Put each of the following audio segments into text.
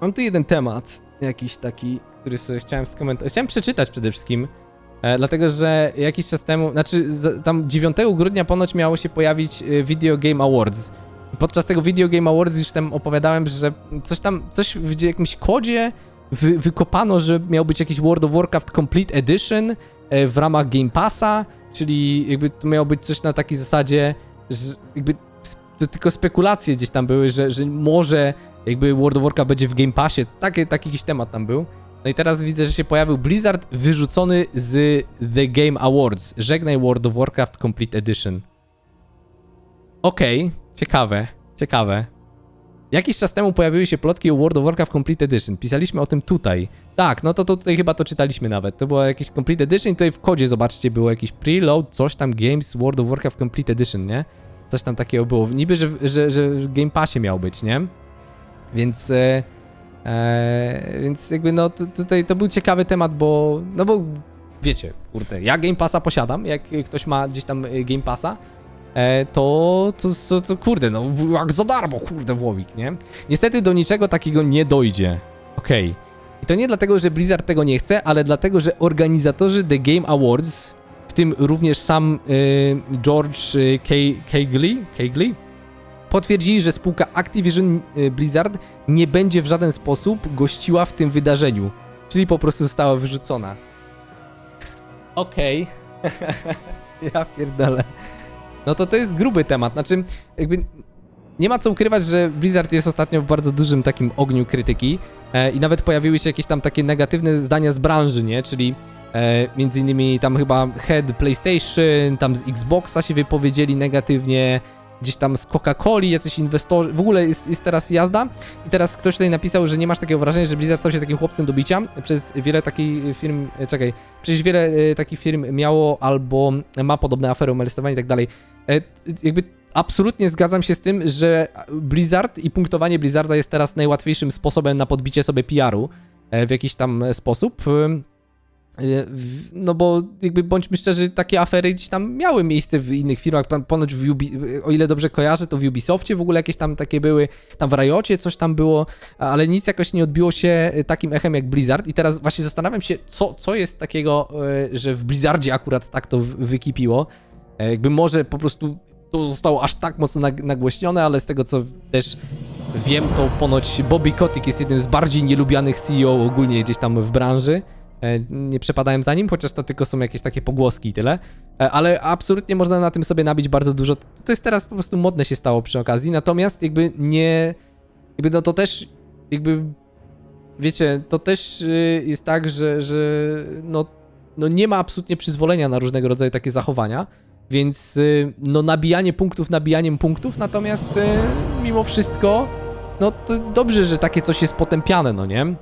mam tu jeden temat, jakiś taki, który sobie chciałem skomentować. Chciałem przeczytać przede wszystkim, e, dlatego że jakiś czas temu, znaczy z, tam 9 grudnia ponoć miało się pojawić e, Video Game Awards. Podczas tego Video Game Awards już tam opowiadałem, że coś tam, coś w jakimś kodzie wy, wykopano, że miał być jakiś World of Warcraft Complete Edition e, w ramach Game Passa, czyli jakby to miało być coś na takiej zasadzie, że jakby to tylko spekulacje gdzieś tam były, że, że może jakby World of Warcraft będzie w Game Passie, taki, taki jakiś temat tam był. No i teraz widzę, że się pojawił Blizzard wyrzucony z The Game Awards. Żegnaj World of Warcraft Complete Edition. Okej, ciekawe, ciekawe. Jakiś czas temu pojawiły się plotki o World of Warcraft Complete Edition. Pisaliśmy o tym tutaj. Tak, no to, to tutaj chyba to czytaliśmy nawet. To było jakiś Complete Edition tutaj w kodzie, zobaczcie, było jakiś preload, coś tam Games World of Warcraft Complete Edition, nie? Coś tam takiego było. Niby, że, że, że Game Passie miał być, nie? Więc... E, e, więc jakby no tu- tutaj to był ciekawy temat, bo... No bo wiecie, kurde, ja Game Passa posiadam, jak ktoś ma gdzieś tam y, Game Passa, e, to, to, to, to kurde, no jak za darmo, kurde, Włowik, nie? Niestety do niczego takiego nie dojdzie. Okej. I to nie dlatego, że Blizzard tego nie chce, ale dlatego, że organizatorzy The Game Awards, w tym również sam y, George K- Cagley, Cagley potwierdzili, że spółka Activision y, Blizzard nie będzie w żaden sposób gościła w tym wydarzeniu. Czyli po prostu została wyrzucona. Okej. ja pierdolę. No to to jest gruby temat. Znaczy, jakby nie ma co ukrywać, że Blizzard jest ostatnio w bardzo dużym takim ogniu krytyki e, i nawet pojawiły się jakieś tam takie negatywne zdania z branży, nie? Czyli e, między innymi tam chyba head PlayStation, tam z Xboxa się wypowiedzieli negatywnie, gdzieś tam z Coca-Coli jacyś inwestorzy, w ogóle jest, jest teraz jazda i teraz ktoś tutaj napisał, że nie masz takiego wrażenia, że Blizzard stał się takim chłopcem do bicia. Przez wiele takich firm, e, czekaj, przecież wiele e, takich firm miało albo ma podobne afery, molestowanie i tak dalej. E, jakby absolutnie zgadzam się z tym, że Blizzard i punktowanie Blizzarda jest teraz najłatwiejszym sposobem na podbicie sobie PR-u w jakiś tam sposób. E, No bo jakby bądźmy szczerzy, takie afery gdzieś tam miały miejsce w innych firmach, ponoć w Ubi, o ile dobrze kojarzę, to w Ubisoftie w ogóle jakieś tam takie były, tam w Riocie coś tam było, ale nic jakoś nie odbiło się takim echem jak Blizzard i teraz właśnie zastanawiam się, co, co jest takiego, e, że w Blizzardzie akurat tak to wy- wykipiło. E, Jakby może po prostu to zostało aż tak mocno nag- nagłośnione, ale z tego co też wiem, to ponoć Bobby Kotick jest jednym z bardziej nielubianych CEO ogólnie gdzieś tam w branży. E, Nie przepadałem za nim, chociaż to tylko są jakieś takie pogłoski i tyle. E, Ale absolutnie można na tym sobie nabić bardzo dużo. To jest teraz po prostu modne się stało przy okazji, natomiast jakby nie... Jakby no to też jakby... Wiecie, to też y, jest tak, że, że no, no nie ma absolutnie przyzwolenia na różnego rodzaju takie zachowania. Więc y, no nabijanie punktów nabijaniem punktów, natomiast y, mimo wszystko no to dobrze, że takie coś jest potępiane, no nie?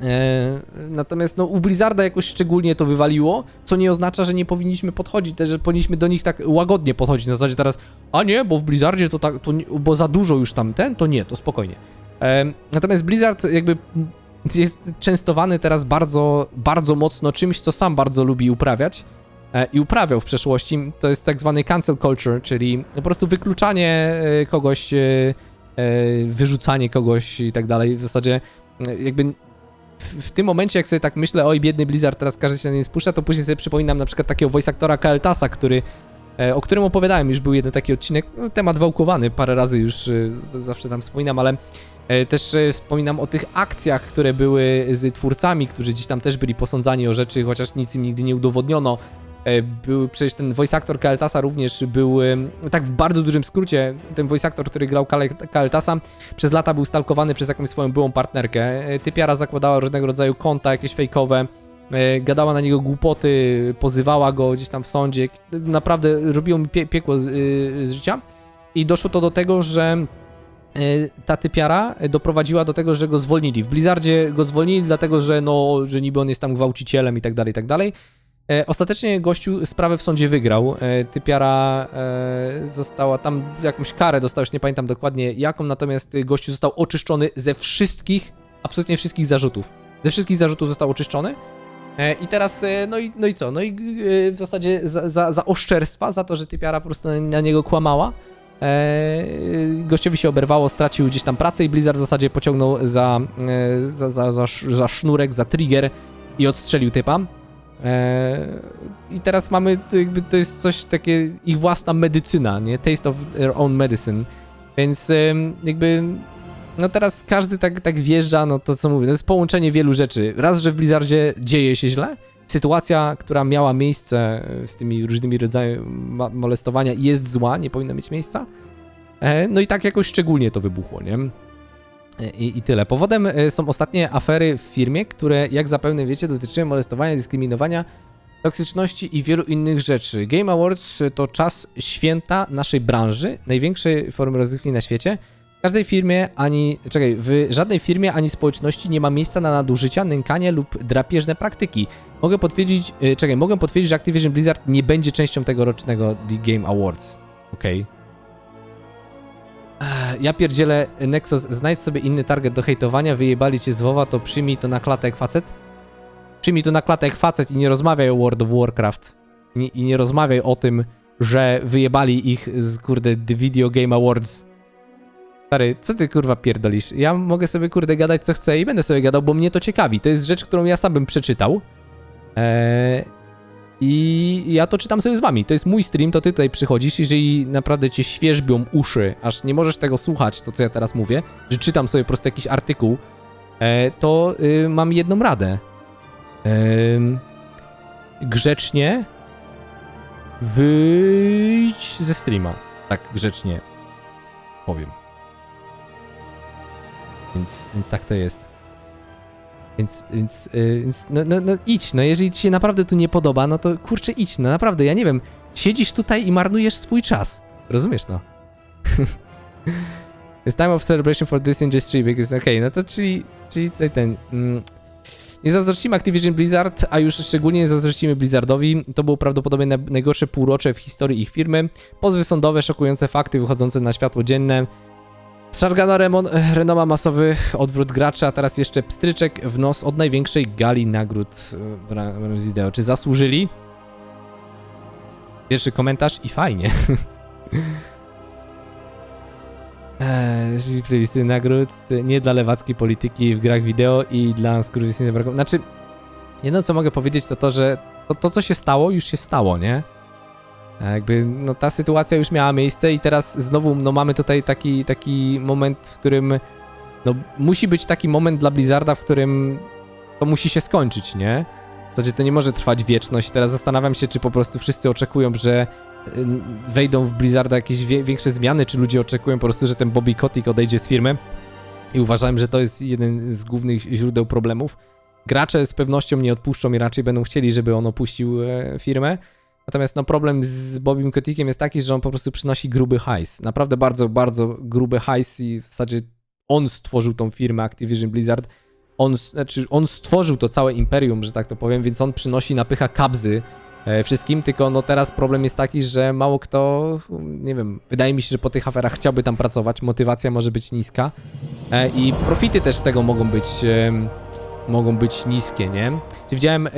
E, natomiast no u Blizzarda jakoś szczególnie to wywaliło, co nie oznacza, że nie powinniśmy podchodzić, też, że powinniśmy do nich tak łagodnie podchodzić, na zasadzie teraz, a nie, bo w Blizzardzie to tak, to nie, bo za dużo już tam ten, to nie, to spokojnie. E, natomiast Blizzard jakby jest częstowany teraz bardzo, bardzo mocno czymś, co sam bardzo lubi uprawiać e, i uprawiał w przeszłości, to jest tak zwany cancel culture, czyli po prostu wykluczanie kogoś, wyrzucanie kogoś i tak dalej. W zasadzie jakby w, tym momencie, jak sobie tak myślę, oj, biedny Blizzard, teraz każdy się na nie spuszcza, to później sobie przypominam na przykład takiego voice aktora Kael'Thasa, który, e, o którym opowiadałem, już był jeden taki odcinek, no, temat wałkowany, parę razy już e, zawsze tam wspominam, ale e, też wspominam o tych akcjach, które były z twórcami, którzy gdzieś tam też byli posądzani o rzeczy, chociaż nic im nigdy nie udowodniono. E, Był przecież ten voice actor Kael'Thasa również był, e, tak w bardzo dużym skrócie, ten voice actor, który grał Kael'Thasa, przez lata był stalkowany przez jakąś swoją byłą partnerkę. E, Typiara zakładała różnego rodzaju konta, jakieś fejkowe, gadała na niego głupoty, pozywała go gdzieś tam w sądzie. Naprawdę robiło mi pie piekło z, z życia. I doszło to do tego, że ta typiara doprowadziła do tego, że go zwolnili. W Blizzardzie go zwolnili, dlatego że, no, że niby on jest tam gwałcicielem i tak dalej, i tak dalej. E, Ostatecznie gościu sprawę w sądzie wygrał. E, Typiara e, została tam jakąś karę dostał, już nie pamiętam dokładnie jaką, natomiast gościu został oczyszczony ze wszystkich, absolutnie wszystkich zarzutów. Ze wszystkich zarzutów został oczyszczony. I teraz, no i, no i co? No i w zasadzie za, za, za oszczerstwa, za to, że Typiara po prostu na, niego kłamała, gościowi się oberwało, stracił gdzieś tam pracę i Blizzard w zasadzie pociągnął za, za, za, za, za sznurek, za trigger i odstrzelił typa. E, I teraz mamy, jakby to jest coś takie, ich własna medycyna, nie? Taste of their own medicine. Więc jakby, no teraz każdy tak, tak wjeżdża, no to co mówię, to jest połączenie wielu rzeczy. Raz, że w Blizzardzie dzieje się źle, sytuacja, która miała miejsce e, z tymi różnymi rodzajami molestowania jest zła, nie powinna mieć miejsca. E, No i tak jakoś szczególnie to wybuchło, nie? I, I tyle. Powodem e, są ostatnie afery w firmie, które, jak zapewne wiecie, dotyczyły molestowania, dyskryminowania, toksyczności i wielu innych rzeczy. Game Awards to czas święta naszej branży, największej formy rozrywki na świecie. W każdej firmie ani, czekaj, w żadnej firmie ani społeczności nie ma miejsca na nadużycia, nękanie lub drapieżne praktyki. Mogę potwierdzić, e, czekaj, mogę potwierdzić, że Activision Blizzard nie będzie częścią tegorocznego The Game Awards. Okej. Ech, Ja pierdzielę, Nexus, znajdź sobie inny target do hejtowania, wyjebali cię z WoWa, to przyjmij to na klatę jak facet. Przyjmij to na klatę jak facet i nie rozmawiaj o World of Warcraft. I, nie rozmawiaj o tym, że wyjebali ich z, kurde, The Video Game Awards. Stary, co ty kurwa pierdolisz? Ja mogę sobie kurde gadać co chcę i będę sobie gadał, bo mnie to ciekawi. To jest rzecz, którą ja sam bym przeczytał. Eee, I ja to czytam sobie z wami. To jest mój stream, to ty tutaj przychodzisz. Jeżeli naprawdę cię świeżbią uszy, aż nie możesz tego słuchać, to co ja teraz mówię, że czytam sobie po prostu jakiś artykuł, e, to y, mam jedną radę. Grzecznie wyjdź ze streama. Tak grzecznie powiem. Więc, więc tak to jest. Więc, więc, yy, więc no, no, no idź, no jeżeli ci się naprawdę tu nie podoba, no to kurczę idź, no naprawdę, ja nie wiem, siedzisz tutaj i marnujesz swój czas. Rozumiesz, no. It's time of celebration for this industry, because, okej, no to czyli, czyli tutaj ten... Mm, nie zazdrościmy Activision Blizzard, a już szczególnie nie zazdrościmy Blizzardowi. To było prawdopodobnie na- najgorsze półrocze w historii ich firmy. Pozwy sądowe, szokujące fakty wychodzące na światło dzienne. Szargana Remon, renoma masowy, odwrót gracza, a teraz jeszcze pstryczek w nos od największej gali nagród e, wideo. Czy zasłużyli? Pierwszy komentarz i fajnie. Eee, przepisy nagród nie dla lewackiej polityki w grach wideo i dla skurwysynie wrogów. Znaczy, jedno co mogę powiedzieć to to, że to, to co się stało, już się stało, nie? A Jakby, no ta sytuacja już miała miejsce i teraz znowu, no mamy tutaj taki, taki moment, w którym, no musi być taki moment dla Blizzarda, w którym to musi się skończyć, nie? W zasadzie to nie może trwać wieczność. Teraz zastanawiam się, czy po prostu wszyscy oczekują, że y, wejdą w Blizzarda jakieś większe zmiany, czy ludzie oczekują po prostu, że ten Bobby Kotick odejdzie z firmy. I uważałem, że to jest jeden z głównych źródeł problemów. Gracze z pewnością nie odpuszczą i raczej będą chcieli, żeby on opuścił e, firmę. Natomiast no, problem z Bobim Kotickiem jest taki, że on po prostu przynosi gruby hajs. Naprawdę bardzo, bardzo gruby hajs i w zasadzie on stworzył tą firmę Activision Blizzard. On, znaczy, on stworzył to całe imperium, że tak to powiem, więc on przynosi, napycha kabzy e, wszystkim, tylko no teraz problem jest taki, że mało kto, nie wiem, wydaje mi się, że po tych aferach chciałby tam pracować, motywacja może być niska e, i profity też z tego mogą być, mogą być niskie, nie? Czy widziałem e,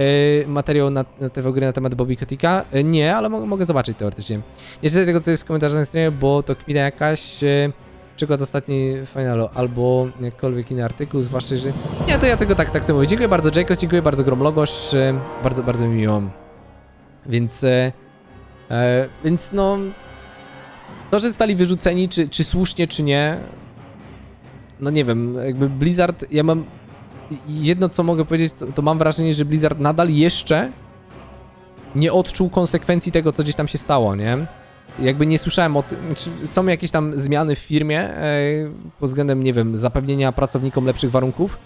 materiał na, na TV gry na temat Bobby Kotika? E, nie, ale mogę, mogę zobaczyć teoretycznie. Nie czytaj tego, co jest w komentarzach na streamie, bo to kmina jakaś. E, przykład ostatni finalu, albo jakkolwiek inny artykuł, zwłaszcza, że... Nie, to ja tego tak, tak sobie mówię. Dziękuję bardzo, Jacobs, dziękuję bardzo, Gromlogosz, e, bardzo, bardzo mi miło. Więc, e, e, więc no... To, że zostali wyrzuceni, czy, czy słusznie, czy nie, no nie wiem, jakby Blizzard, ja mam jedno co mogę powiedzieć, to, to mam wrażenie, że Blizzard nadal jeszcze nie odczuł konsekwencji tego, co gdzieś tam się stało, nie? Jakby nie słyszałem o tym, są jakieś tam zmiany w firmie e, pod względem, nie wiem, zapewnienia pracownikom lepszych warunków,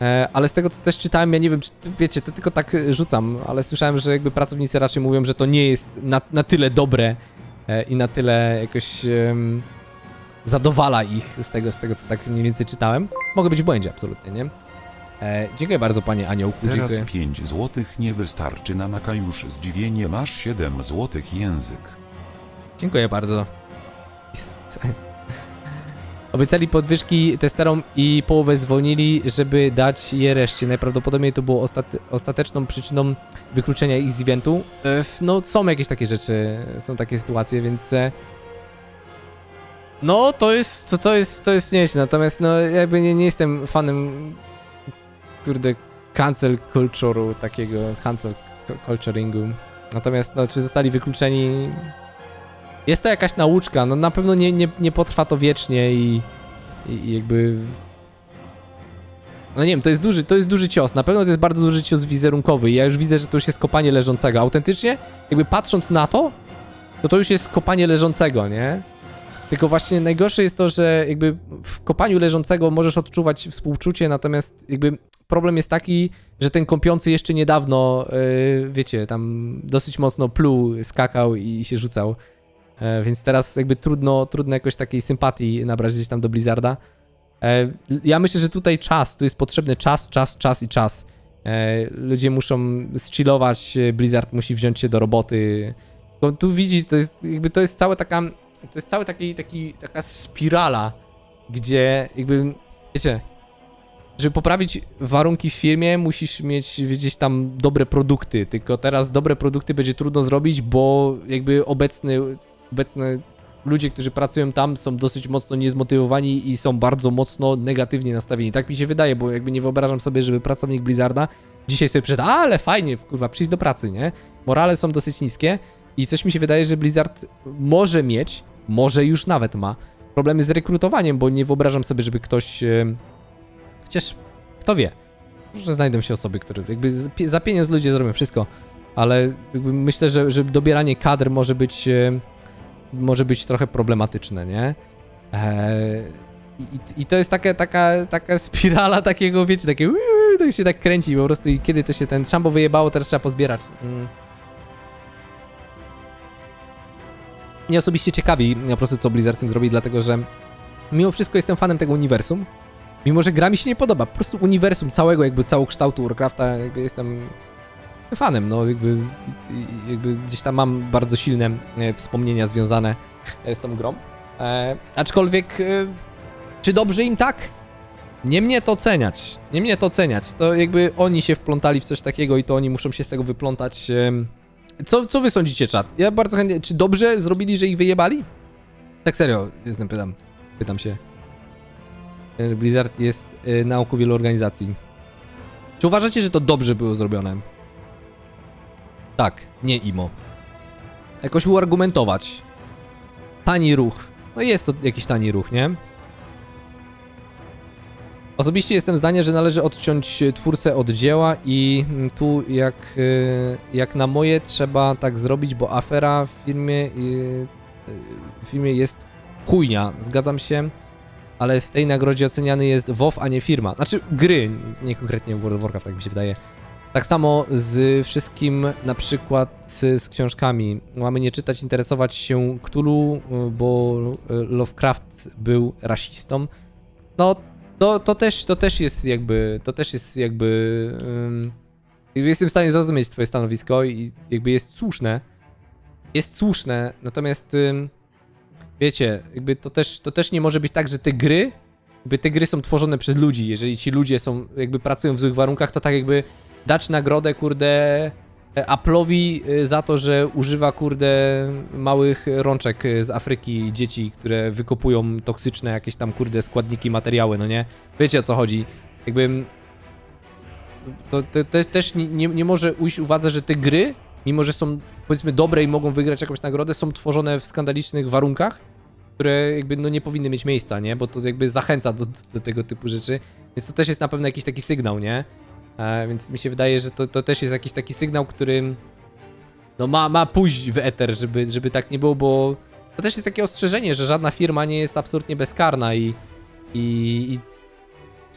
e, ale z tego, co też czytałem, ja nie wiem, czy wiecie, to tylko tak rzucam, ale słyszałem, że jakby pracownicy raczej mówią, że to nie jest na, na tyle dobre e, i na tyle jakoś em, zadowala ich z tego, z tego, co tak mniej więcej czytałem. Mogę być w błędzie, absolutnie, nie? E, dziękuję bardzo, panie Aniołku, Teraz dziękuję. 5 złotych nie wystarczy na maka już zdziwienie masz 7 złotych język. Dziękuję bardzo. Obiecali podwyżki testerom i połowę zwolnili, żeby dać je reszcie. Najprawdopodobniej to było ostate ostateczną przyczyną wykluczenia ich z eventu. E, No, są jakieś takie rzeczy, są takie sytuacje, więc... e, No, to jest, to, to jest, to jest nieźle, natomiast no, jakby nie, nie jestem fanem, kurde, cancel culture'u takiego, cancel cu- culturingu. Natomiast, no, czy zostali wykluczeni? Jest to jakaś nauczka, no na pewno nie, nie, nie potrwa to wiecznie i, i, jakby... No nie wiem, to jest duży, to jest duży cios, na pewno to jest bardzo duży cios wizerunkowy ja już widzę, że to już jest kopanie leżącego. Autentycznie, jakby patrząc na to, to to już jest kopanie leżącego, nie? Tylko właśnie najgorsze jest to, że jakby w kopaniu leżącego możesz odczuwać współczucie, natomiast jakby problem jest taki, że ten kąpiący jeszcze niedawno, yy, wiecie, tam dosyć mocno pluł, skakał i się rzucał. E, więc teraz jakby trudno, trudno jakoś takiej sympatii nabrać gdzieś tam do Blizzarda. E, ja myślę, że tutaj czas, tu jest potrzebny czas, czas, czas i czas. E, ludzie muszą zchillować, Blizzard musi wziąć się do roboty. Bo tu widzi, to jest jakby to jest cała taka, to jest cały taki, taki, taka spirala, gdzie jakby, wiecie, żeby poprawić warunki w firmie, musisz mieć gdzieś tam dobre produkty, tylko teraz dobre produkty będzie trudno zrobić, bo jakby obecny, obecne ludzie, którzy pracują tam są dosyć mocno niezmotywowani i są bardzo mocno negatywnie nastawieni. Tak mi się wydaje, bo jakby nie wyobrażam sobie, żeby pracownik Blizzarda dzisiaj sobie przyszedł, "A, ale fajnie, kurwa, przyjść do pracy, nie? Morale są dosyć niskie i coś mi się wydaje, że Blizzard może mieć, może już nawet ma problemy z rekrutowaniem, bo nie wyobrażam sobie, żeby ktoś... e, Chociaż kto wie, może znajdą się osoby, które jakby za pieniądz ludzie zrobią wszystko, ale myślę, że, że dobieranie kadr może być e, może być trochę problematyczne, nie? Eee, i, I to jest taka, taka, taka spirala takiego, wiecie, takie uuu, tak się tak kręci po prostu i kiedy to się ten szambo wyjebało, teraz trzeba pozbierać. Mm. Mnie osobiście ciekawi po prostu co Blizzard z tym zrobi, dlatego że mimo wszystko jestem fanem tego uniwersum. Mimo, że gra mi się nie podoba, po prostu uniwersum całego, jakby całokształtu Warcrafta, jakby jestem fanem, no jakby, jakby gdzieś tam mam bardzo silne e, wspomnienia związane e, z tą grą. E, aczkolwiek, e, czy dobrze im tak? Nie mnie to oceniać, nie mnie to oceniać, to jakby oni się wplątali w coś takiego i to oni muszą się z tego wyplątać. em. Co, co wy sądzicie, czat? Ja bardzo chętnie, czy dobrze zrobili, że ich wyjebali? Tak serio, jestem pytam, pytam się. Blizzard jest e, na oku wielu organizacji. Czy uważacie, że to dobrze było zrobione? Tak, nie imo. Jakoś uargumentować. Tani ruch. No jest to jakiś tani ruch, nie? Osobiście jestem zdania, że należy odciąć twórcę od dzieła i tu jak, y, jak na moje trzeba tak zrobić, bo afera w firmie, y, y, w firmie jest chujnia, zgadzam się, ale w tej nagrodzie oceniany jest WoW, a nie firma. Znaczy gry, nie konkretnie World of Warcraft, tak mi się wydaje. Tak samo z wszystkim, na przykład z książkami. Mamy nie czytać, interesować się Cthulhu, bo Lovecraft był rasistą. No, to, to, też, to też jest jakby, to też jest jakby, jakby jestem w stanie zrozumieć twoje stanowisko i jakby jest słuszne. Jest słuszne, natomiast ym, wiecie, jakby to też, to też nie może być tak, że te gry, jakby te gry są tworzone przez ludzi. Jeżeli ci ludzie są, jakby pracują w złych warunkach, to tak jakby dać nagrodę, kurde, Apple'owi y, za to, że używa, kurde, małych rączek y, z Afryki, dzieci, które wykopują toksyczne jakieś tam, kurde, składniki, materiały, no nie? Wiecie o co chodzi. Jakby... To te, te, też nie, nie, nie może ujść uwadze, że te gry, mimo że są, powiedzmy, dobre i mogą wygrać jakąś nagrodę, są tworzone w skandalicznych warunkach, które jakby, no nie powinny mieć miejsca, nie? Bo to jakby zachęca do, do tego typu rzeczy. Więc to też jest na pewno jakiś taki sygnał, nie? Więc mi się wydaje, że to, to też jest jakiś taki sygnał, który no ma, ma pójść w eter, żeby, żeby tak nie było, bo to też jest takie ostrzeżenie, że żadna firma nie jest absolutnie bezkarna i, i,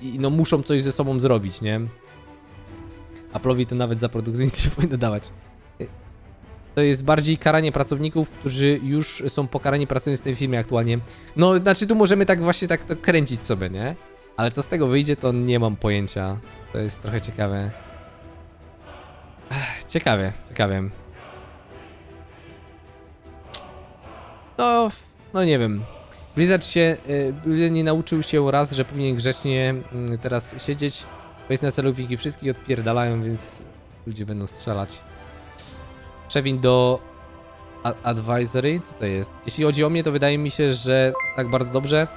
i, i no muszą coś ze sobą zrobić, nie? Apple'owi to nawet za nie powinno dawać. To jest bardziej karanie pracowników, którzy już są pokarani pracując w tej firmie aktualnie. No, znaczy tu możemy tak właśnie tak to kręcić sobie, nie? Ale co z tego wyjdzie, to nie mam pojęcia. To jest trochę ciekawe. Ech, Ciekawie, ciekawie. No, no nie wiem. Blizzard się, y, Blizzard nie nauczył się raz, że powinien grzecznie mm, teraz siedzieć. Bo jest na celowiki wszystkich odpierdalają, więc ludzie będą strzelać. Przewin do advisory? Co to jest? Jeśli chodzi o mnie, to wydaje mi się, że tak bardzo dobrze,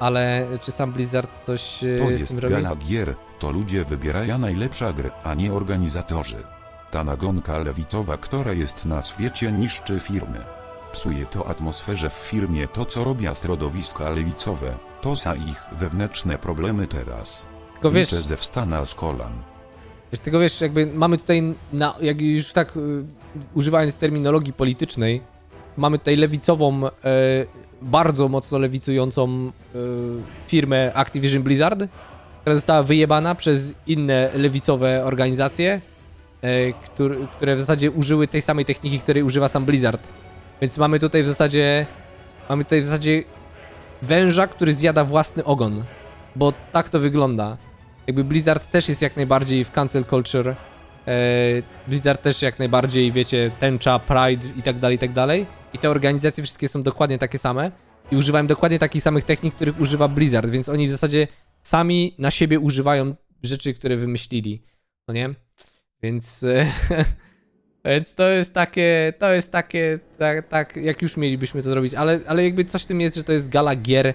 ale czy sam Blizzard coś e, To z jest tym robi? gala gier, to ludzie wybierają najlepsza gry, a nie organizatorzy. Ta nagonka lewicowa, która jest na świecie niszczy firmy. Psuje to atmosferze w firmie to co robią środowiska lewicowe, to są ich wewnętrzne problemy teraz. Tylko wiesz, Liczę ze wstana z kolan. wiesz, tylko wiesz, jakby mamy tutaj, na, jak już tak y, używając terminologii politycznej, mamy tutaj lewicową, e, bardzo mocno lewicującą e, firmę Activision Blizzard, która została wyjebana przez inne lewicowe organizacje, e, które, które w zasadzie użyły tej samej techniki, której używa sam Blizzard. Więc mamy tutaj w zasadzie, mamy tutaj w zasadzie węża, który zjada własny ogon, bo tak to wygląda. Jakby Blizzard też jest jak najbardziej w cancel culture. E, Blizzard też jak najbardziej, wiecie, tęcza, pride i tak dalej, i tak dalej. I te organizacje wszystkie są dokładnie takie same i używają dokładnie takich samych technik, których używa Blizzard, więc oni w zasadzie sami na siebie używają rzeczy, które wymyślili. No nie? Więc. Więc to jest takie, to jest takie, tak, tak, jak już mielibyśmy to zrobić, ale, ale jakby coś w tym jest, że to jest gala gier,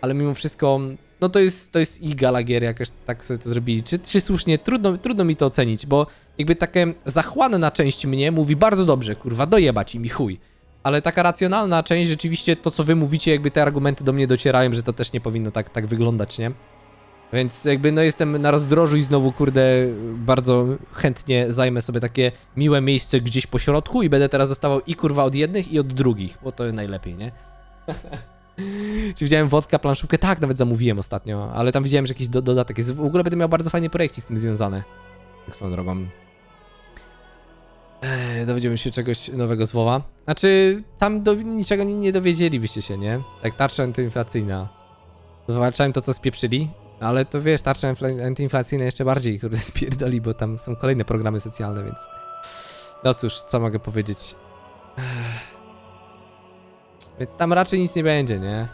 ale mimo wszystko, no to jest, to jest ich gala gier, jakoś tak sobie to zrobili. Czy, czy słusznie? Trudno, trudno mi to ocenić, bo jakby takie zachłanna część mnie mówi bardzo dobrze, kurwa, dojebać im i chuj. Ale taka racjonalna część, rzeczywiście to, co wy mówicie, jakby te argumenty do mnie docierają, że to też nie powinno tak, tak wyglądać, nie? Więc jakby no jestem na rozdrożu i znowu, kurde, bardzo chętnie zajmę sobie takie miłe miejsce gdzieś po środku i będę teraz dostawał i kurwa od jednych i od drugich, bo to najlepiej, nie? Czy widziałem wodka, planszówkę? Tak, nawet zamówiłem ostatnio, ale tam widziałem, że jakiś do dodatek jest. W ogóle będę miał bardzo fajny projekcik z tym związany. Tak swoją drogą. Eee, dowiedziałbym się czegoś nowego z WoWa. Znaczy, tam do, niczego nie, nie dowiedzielibyście się, nie? Tak, tarcza antyinflacyjna. Zwalczałem to, co spieprzyli, ale to wiesz, tarcza infla- antyinflacyjna jeszcze bardziej, kurde, spierdoli, bo tam są kolejne programy socjalne, więc... No cóż, co mogę powiedzieć? Więc tam raczej nic nie będzie, nie?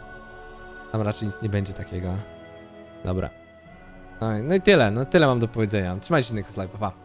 Tam raczej nic nie będzie takiego. Dobra. No, i- no i tyle, no tyle mam do powiedzenia. Trzymajcie się, Nexus Live, pa. pa.